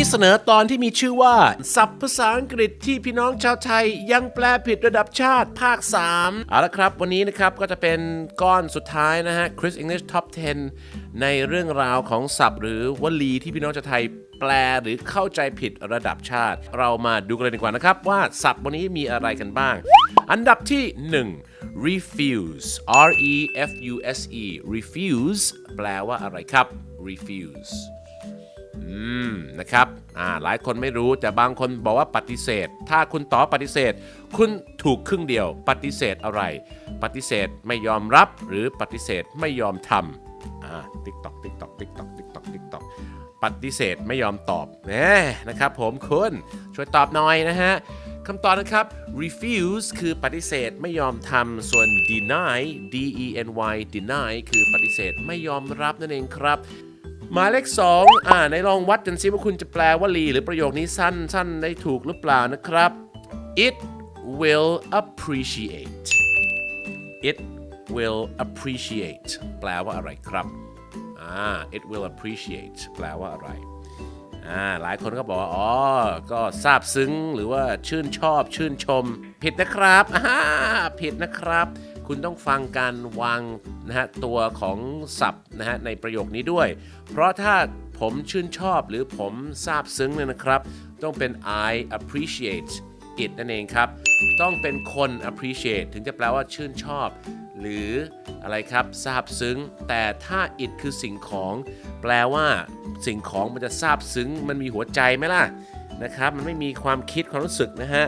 นี้เสนอตอนที่มีชื่อว่าศัพท์ภาษาอังกฤษที่พี่น้องชาวไทยยังแปลผิดระดับชาติภาค 3 เอาละครับ วันนี้นะครับก็จะเป็นก้อนสุดท้ายนะฮะ Chris English Top 10 ในเรื่องราวของศัพท์หรือวลีที่พี่น้องชาวไทยแปลหรือเข้าใจผิดระดับชาติ เรามาดูกันเลยดีกว่านะครับ ว่าศัพท์วันนี้มีอะไรกันบ้าง อันดับที่ 1 refuse R E F U S E refuse แปลว่าอะไรครับ refuse อืมนะครับอ่าหลายคนไม่รู้แต่บางคนบอกว่าปฏิเสธ ถ้าคุณตอบปฏิเสธ คุณถูกครึ่งเดียว ปฏิเสธอะไร ปฏิเสธไม่ยอมรับหรือปฏิเสธไม่ยอมทำอ่าติ๊กตอกติ๊กตอกติ๊กตอกติ๊กตอกติ๊กตอกปฏิเสธไม่ยอมตอบน่นะครับผมคุณช่วยตอบหน่อยนะฮะคำตอบนะครับ refuse คือปฏิเสธไม่ยอมทำ ส่วน deny d e n y deny คือปฏิเสธไม่ยอมรับนั่นเองครับ หมายเลขสองอ่าในลองวัดกันซิว่าคุณจะแปลว่าลีหรือประโยคนี้สั้นสั้นได้ถูกหรือเปล่านะครับ it will appreciate it will appreciate แปลว่าอะไรครับอ่า it will appreciate แปลว่าอะไรอ่าหลายคนก็บอกว่าอ๋อ ก็ซาบซึ้งหรือว่าชื่นชอบชื่นชม ผิดนะครับอ่าผิดนะครับ คุณต้องฟังการวางนะฮะตัวของศัพท์นะฮะในประโยคนี้ด้วย เพราะถ้าผมชื่นชอบหรือผมซาบซึ้งเนี่ยนะครับ ต้องเป็น I appreciate it นั่นเองครับ ต้องเป็นคน appreciate ถึงจะแปลว่าชื่นชอบ หรืออะไรครับซาบซึ้ง แต่ถ้า it คือสิ่งของ แปลว่าสิ่งของมันจะซาบซึ้ง มันมีหัวใจไหมล่ะ นะครับ มันไม่มีความคิดความรู้สึกนะฮะ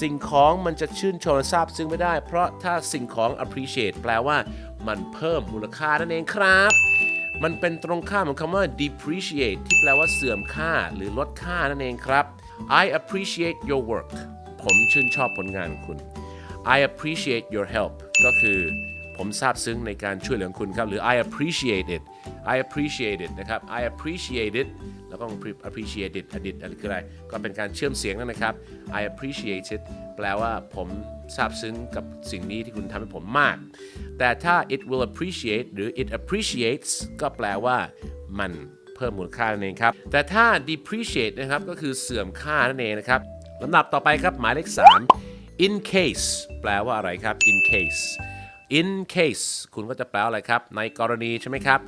สิ่งของมันจะชื่นชมและซาบซึ้งไม่ได้ เพราะถ้าสิ่งของ appreciate แปลว่ามันเพิ่มมูลค่านั่นเองครับ มันเป็นตรงข้ามของคำว่า depreciate ที่แปลว่าเสื่อมค่าหรือลดค่านั่นเองครับ I appreciate your work ผมชื่นชอบผลงานคุณ I appreciate your help ก็คือผมซาบซึ้งในการช่วยเหลือคุณครับ หรือ I appreciate it I appreciate it นะครับ I appreciate it แล้วก็ appreciate it อดีตอะไรคืออะไร ก็เป็นการเชื่อมเสียงนั่นนะครับ I appreciate it แปลว่าผมซาบซึ้งกับสิ่งนี้ที่คุณทำให้ผมมาก แต่ถ้า it will appreciate หรือ it appreciates ก็แปลว่ามันเพิ่มมูลค่านั่นเองครับ แต่ถ้า depreciate นะครับ ก็คือเสื่อมค่านั่นเองนะครับลำดับต่อไปครับหมายเลข 3 in case แปลว่าอะไรครับ in case in case คุณก็จะแปลว่าอะไรครับ ในกรณีใช่ไหมครับ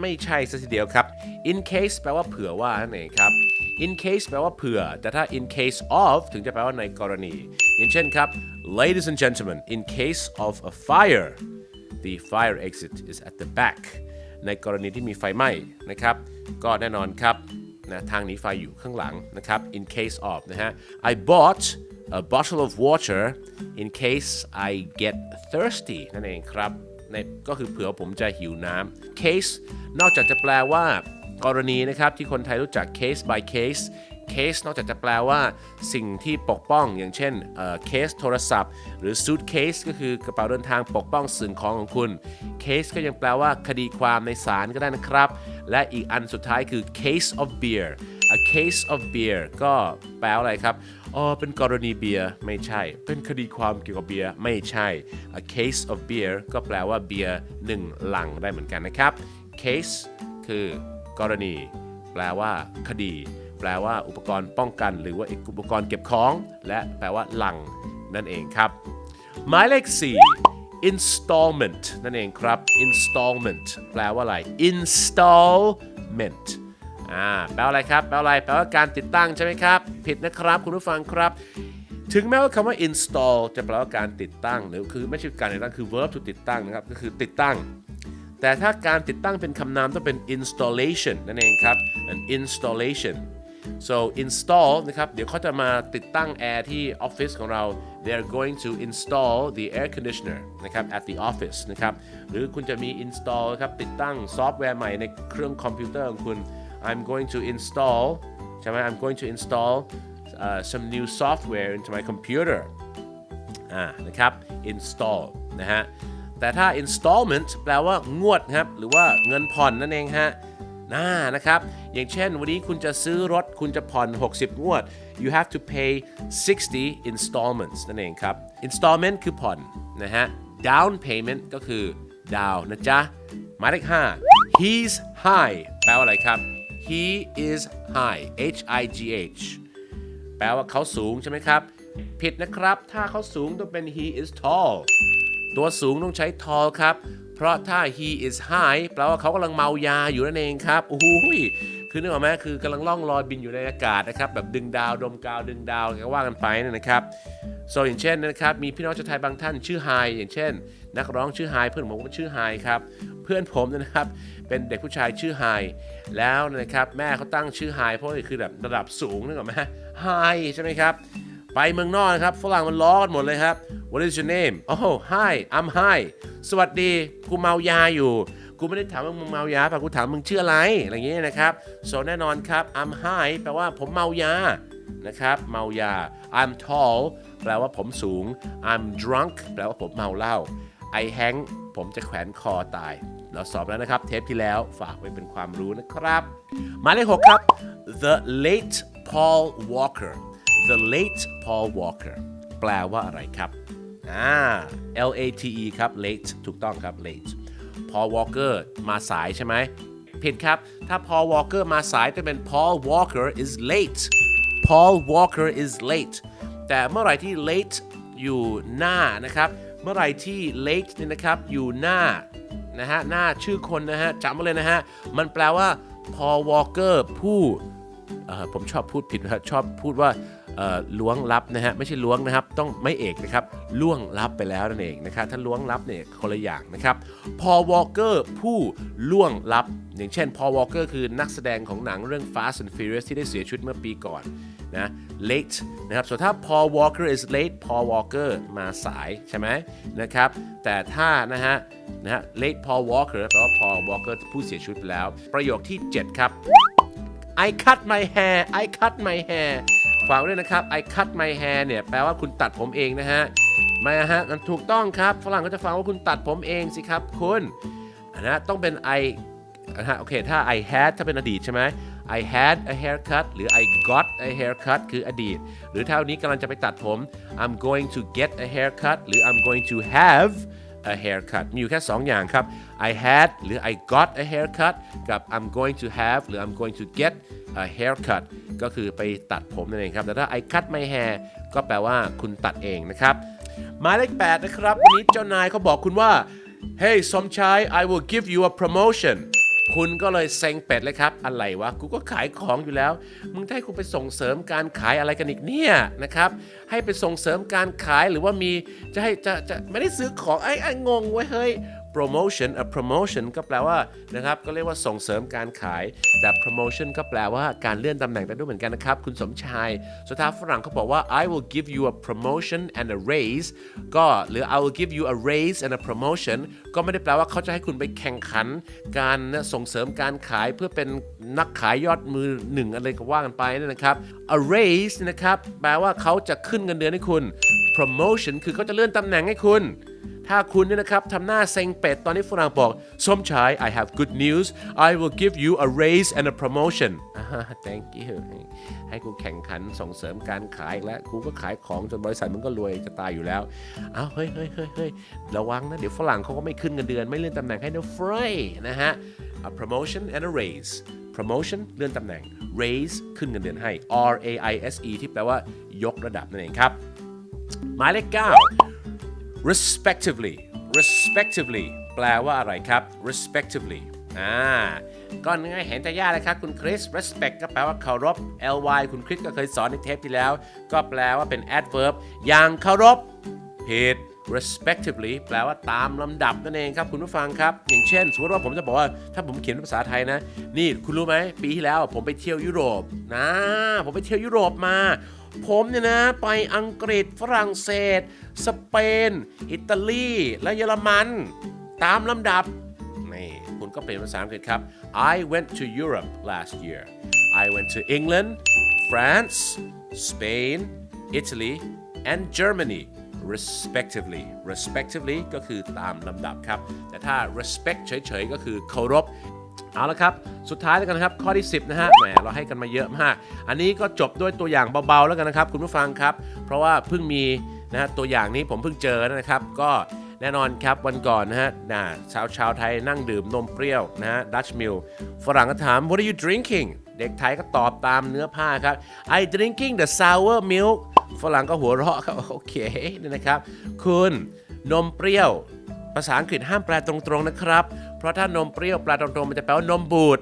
ไม่ใช่ซะทีเดียวครับ in case แปลว่าเผื่อว่านั่นเองครับ in case แปลว่าเผื่อ แต่ถ้า in case of ถึงจะแปลว่าในกรณี อย่างเช่นครับ ladies and gentlemen in case of a fire the fire exit is at the back ในกรณีที่มีไฟไหม้นะครับ ก็แน่นอนครับนะทางหนีไฟอยู่ข้างหลังนะครับ in case of นะฮะ I bought a bottle of water in case I get thirsty นั่นเองครับในก็คือเผื่อผมจะหิวน้ำ case นอกจากจะแปลว่ากรณีนะครับที่คนไทยรู้จัก case by case case นอกจากจะแปลว่าสิ่งที่ปกป้อง อย่างเช่นเคสโทรศัพท์ หรือ suitcase ก็คือกระเป๋าเดินทางปกป้องสิ่งของของคุณ case ก็ยังแปลว่าคดีความในศาลก็ได้นะครับ และอีกอันสุดท้ายคือ case of beer a case of beer ก็แปลว่าอะไรครับ อ๋อเป็นกรณีเบียร์ไม่ใช่ เป็นคดีความเกี่ยวกับเบียร์ไม่ใช่ a case of beer ก็แปลว่าเบียร์หนึ่งลังได้เหมือนกันนะครับ case คือกรณี แปลว่า คดี แปลว่า อุปกรณ์ป้องกัน หรือว่าอุปกรณ์เก็บของ และแปลว่าลังนั่นเองครับ หมายเลข 4 installment นั่นเองครับ installment แปลว่าอะไร installment อ่าแปลว่าอะไรครับ แปลว่าอะไร แปลว่าการติดตั้งใช่ไหมครับ ผิดนะครับคุณผู้ฟังครับ ถึงแม้ว่าคำว่า install จะแปลว่าการติดตั้ง หรือคือไม่ใช่การติดตั้งคือ verb to ติดตั้งนะครับก็คือติดตั้ง แต่ถ้าการติดตั้งเป็นคำนามต้องเป็น installation นั่นเองครับ an installation so install นะครับเดี๋ยวเขาจะมาติดตั้งแอร์ที่ออฟฟิศของเรา they are going to install the air conditioner นะครับ at the office นะครับหรือคุณจะมี install ครับติดตั้งซอฟต์แวร์ใหม่ในเครื่องคอมพิวเตอร์ของคุณ I'm going to install ใช่ไหม I'm going to install uh, some new software into my computer อ่านะครับ install นะฮะแต่ถ้า installment แปลว่างวดครับ หรือว่าเงินผ่อนนั่นเองฮะน่านะครับ อย่างเช่นวันนี้คุณจะซื้อรถคุณจะผ่อน 60 งวด you have to pay 60 installments นั่นเองครับ installment คือผ่อนนะฮะ down payment ก็คือดาวนะจ๊ะหมายเลข5 he's high แปลว่าอะไรครับ he is high H I G H แปลว่าเขาสูงใช่ไหมครับ ผิดนะครับ ถ้าเขาสูงต้องเป็น he is tall ตัวสูงต้องใช้ tall ครับ เพราะถ้า he is high แปลว่าเขากำลังเมายาอยู่นั่นเองครับโอ้ย คือนึกออกไหมคือกำลังล่องลอยบินอยู่ในอากาศนะครับแบบดึงดาวดมกาวดึงดาวก็ว่ากันไปนะครับ so อย่างเช่นนะครับมีพี่น้องชาวไทยบางท่านชื่อไฮอย่างเช่น นักร้องชื่อไฮเพื่อนผมก็ชื่อไฮครับเพื่อนผมนยนะครับเป็นเด็กผู้ชายชื่อไฮแล้วนะครับแม่เขาตั้งชื่อไฮเพราะนี่คือแบบระดับสูงนึกออกไหมไฮใช่ไหมครับไปเมืองนอกนะครับฝรั่งมันล้อกันหมดเลยครับ What is your name Oh hi I'm hi สวัสดีกูเมายาอยู่ กูไม่ได้ถามว่ามึงเมายาป่ะกูถามมึงชื่ออะไรอะไรอย่างเงี้ยนะครับ so แน่นอนครับ I'm high แปลว่าผมเมายานะครับเมายา I'm tall แปลว่าผมสูง I'm drunk แปลว่าผมเมาเหล้า I hang ผมจะแขวนคอตาย เราสอบแล้วนะครับ เทปที่แล้วฝากไว้เป็นความรู้นะครับหมายเลขหกครับ The late Paul Walker The late Paul Walker แปลว่าอะไรครับอ่า L A T E ครับ late ถูกต้องครับ late Paul Walker มาสายใช่ไหมผิดครับ ถ้า Paul Walker มาสายจะเป็น Paul Walker is late Paul Walker is late แต่เมื่อไหร่ที่ late อยู่หน้านะครับ เมื่อไหร่ที่ late เนี่ยนะครับอยู่หน้านะฮะหน้าชื่อคนนะฮะจำไว้เลยนะฮะ มันแปลว่า Paul Walker ผู้ผมชอบพูดผิดนะครับชอบพูดว่า ล้วงลับนะฮะไม่ใช่ล้วงนะครับ ต้องไม่เอกนะครับล่วงลับไปแล้วนั่นเองนะครับถ้าล้วงลับเนี่ยคนละอย่างนะครับ Paul Walker ผู้ล่วงลับ อย่างเช่น Paul Walker คือนักแสดงของหนังเรื่อง Fast and Furious ที่ได้เสียชีวิตเมื่อปีก่อนนะ late นะครับส่วนถ้า Paul Walker is late Paul Walker มาสายใช่ไหมนะครับ แต่ถ้านะฮะนะฮะ late Paul Walker แปลว่า Paul Walker ผู้เสียชีวิตไปแล้ว ประโยคที่ 7 ครับ I cut my hair I cut my hair ฟังด้วยนะครับ I cut my hair เนี่ยแปลว่าคุณตัดผมเองนะฮะไม่ฮะมันถูกต้องครับฝรั่งก็จะฟังว่าคุณตัดผมเองสิครับคุณนะฮะต้องเป็น I นะฮะโอเคถ้า I had ถ้าเป็นอดีตใช่ไหม I had a haircut หรือ I got a haircut คืออดีต หรือถ้านี้กำลังจะไปตัดผม I'm going to get a haircut หรือ I'm going to have a haircut มีอยู่แค่ 2 อย่างครับ I had หรือ I got a haircut กับ I'm going to have หรือ I'm going to get a haircut ก็คือไปตัดผมนั่นเองครับ แต่ถ้า I cut my hair ก็แปลว่าคุณตัดเองนะครับ หมายเลข8นะครับ วันนี้เจ้านายเขาบอกคุณว่า Hey สมชาย I will give you a promotion คุณก็เลยเซ็งเป็ดเลยครับ อะไรวะ กูก็ขายของอยู่แล้ว มึงให้กูไปส่งเสริมการขายอะไรกันอีกเนี่ยนะครับ ให้ไปส่งเสริมการขายหรือว่ามีจะให้จะจะไม่ได้ซื้อของไอ้ไอ้งงไว้เฮ้ย promotion a promotion ก็แปลว่านะครับก็เรียกว่าส่งเสริมการขาย แต่ promotion ก็แปลว่าการเลื่อนตำแหน่งได้ด้วยเหมือนกันนะครับ คุณสมชายสุดท้ายฝรั่งเขาบอกว่า I will give you a promotion and a raise ก็หรือ I will give you a raise and a promotion ก็ไม่ได้แปลว่าเขาจะให้คุณไปแข่งขัน การส่งเสริมการขายเพื่อเป็นนักขายยอดมือหนึ่งอะไรก็ว่ากันไปนั่นะครับ a raise นะครับแปลว่าเขาจะขึ้นเงินเดือนให้คุณ promotion คือเขาจะเลื่อนตำแหน่งให้คุณ ถ้าคุณเนี่ยนะครับทำหน้าเซ็งเป็ดตอนนี้ฝรั่งบอกสมชาย I have good news I will give you a raise and a promotion thank you ให้กูแข่งขันส่งเสริมการขายอีกแล้วกูก็ขายของจนบริษัทมึงก็รวยจะตายอยู่แล้วอ้าวเฮ้ยเฮ้ยเฮ้ยเฮ้ยระวังนะ เดี๋ยวฝรั่งเขาก็ไม่ขึ้นเงินเดือนไม่เลื่อนตำแหน่งให้นะเฟรยนะฮะ a promotion and a raise promotion เลื่อนตำแหน่ง raise ขึ้นเงินเดือนให้ R A I S E ที่แปลว่ายกระดับนั่นเองครับ หมายเลข9 respectively respectively แปลว่าอะไรครับ respectively อ่าก็ง่ายเห็นจะยากเลยครับคุณคริส respect ก็แปลว่าเคารพ ly คุณคริสก็เคยสอนในเทปที่แล้ว ก็แปลว่าเป็น adverb อย่างเคารพผิด respectively แปลว่าตามลำดับนั่นเองครับคุณผู้ฟังครับ อย่างเช่น สมมติว่าผมจะบอกว่า ถ้าผมเขียนเป็นภาษาไทยนะ นี่คุณรู้ไหมปีที่แล้วผมไปเที่ยวยุโรปนะ ผมไปเที่ยวยุโรปมา ผมเนี่ยนะไปอังกฤษฝรั่งเศส สเปน อิตาลี และเยอรมัน ตามลำดับ นี่คุณก็เปลี่ยนภาษาอังกฤษครับ I went to Europe last year I went to England France Spain Italy and Germany respectively respectively ก็คือตามลำดับครับ แต่ถ้า respect เฉยๆ ก็คือเคารพ เอาละครับ สุดท้ายแล้วกันนะครับ ข้อที่ 10 นะฮะ แหม เราให้กันมาเยอะมาก อันนี้ก็จบด้วยตัวอย่างเบาๆ แล้วกันนะครับ คุณผู้ฟังครับ เพราะว่าเพิ่งมีนะฮะตัวอย่างนี้ผมเพิ่งเจอนะครับ ก็แน่นอนครับวันก่อนนะฮะนะชาวชาวไทยนั่งดื่มนมเปรี้ยวนะฮะ Dutch Mill ฝรั่งก็ถาม what are you drinking เด็กไทยก็ตอบตามเนื้อผ้าครับ I drinking the sour milk ฝรั่งก็หัวเราะครับโอเคนี่นะครับ คุณนมเปรี้ยว ภาษาอังกฤษห้ามแปลตรงๆนะครับ เพราะถ้านมเปรี้ยวปลาตรงๆมันจะแปลว่านมบูด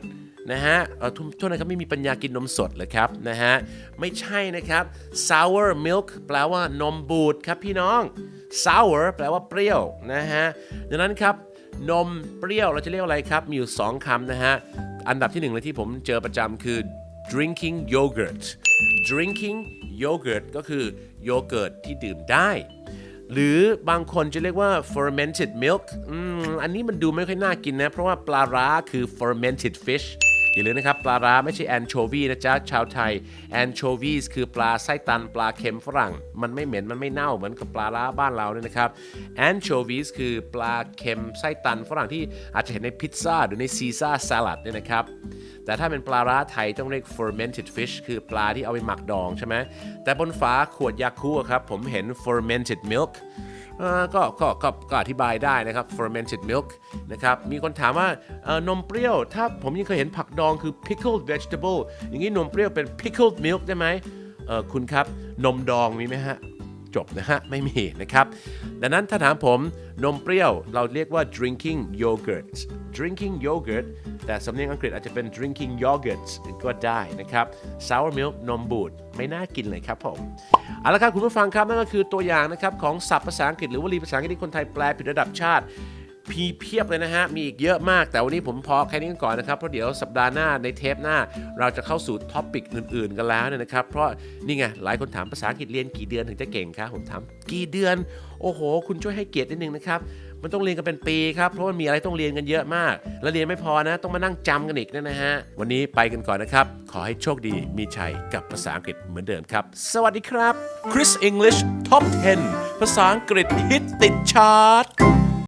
นะฮะเออทุกทุกนะครับไม่มีปัญญากินนมสดเลยครับนะฮะไม่ใช่นะครับ sour milk แปลว่านมบูดครับพี่น้อง sour แปลว่าเปรี้ยวนะฮะดังนั้นครับนมเปรี้ยวเราจะเรียกอะไรครับ มีอยู่ 2คำนะฮะ อันดับที่หนึ่งเลยที่ผมเจอประจำคือ drinking yogurt drinking yogurt ก็คือโยเกิร์ตที่ดื่มได้ หรือบางคนจะเรียกว่า fermented milk อืมอันนี้มันดูไม่ค่อยน่ากินนะ เพราะว่าปลาร้าคือ fermented fish อย่าลืมนะครับปลาร้าไม่ใช่ anchovy นะจ๊ะชาวไทย anchovies คือปลาไส้ตันปลาเค็มฝรั่ง มันไม่เหม็นมันไม่เน่าเหมือนกับปลาร้าบ้านเราเนี่ยนะครับ anchovies คือปลาเค็มไส้ตันฝรั่งที่อาจจะเห็นในพิซซ่าหรือในซีซ่าสลัดเนี่ยนะครับแต่ถ้าเป็นปลาร้าไทยต้องเรียก fermented fish คือปลาที่เอาไปหมักดองใช่ไหมแต่บนฝาขวดยาคูครับผมเห็น fermented milk ก็ก็ก็ก็อธิบายได้นะครับ fermented milk นะครับมีคนถามว่านมเปรี้ยว ถ้าผมยังเคยเห็นผักดองคือ pickled vegetable อย่างนี้นมเปรี้ยวเป็น pickled milk ได้ไหมคุณครับนมดองมีไหมฮะจบนะฮะ ไม่มีนะครับ ดังนั้นถ้าถามผมนมเปรี้ยวเราเรียกว่า drinking yogurt drinking yogurt แต่สำเนียงอังกฤษอาจจะเป็น drinking yogurt ก็ได้นะครับ sour milk นมบูด ไม่น่ากินเลยครับผมเอาละครับคุณผู้ฟังครับนั่นก็คือตัวอย่างนะครับของศัพท์ภาษาอังกฤษหรือวลีภาษาอังกฤษที่คนไทยแปลผิดระดับชาติ พีเพียบเลยนะฮะ มีอีกเยอะมาก แต่วันนี้ผมพอแค่นี้ก่อนนะครับ เพราะเดี๋ยวสัปดาห์หน้าในเทปหน้า เราจะเข้าสู่ท็อปิกอื่น ๆ กันแล้วนะครับ เพราะนี่ไงหลายคนถามภาษาอังกฤษเรียนกี่เดือนถึงจะเก่งครับผมถามกี่เดือน โอ้โห คุณช่วยให้เกียรตินิดนึงนะครับ มันต้องเรียนกันเป็นปีครับ เพราะมันมีอะไรต้องเรียนกันเยอะมาก แล้วเรียนไม่พอนะ ต้องมานั่งจำกันอีกนะฮะ วันนี้ไปกันก่อนนะครับ ขอให้โชคดี มีชัยกับภาษาอังกฤษเหมือนเดิมครับ สวัสดีครับ Chris English Top 10 ภาษาอังกฤษฮิตติดชาร์ต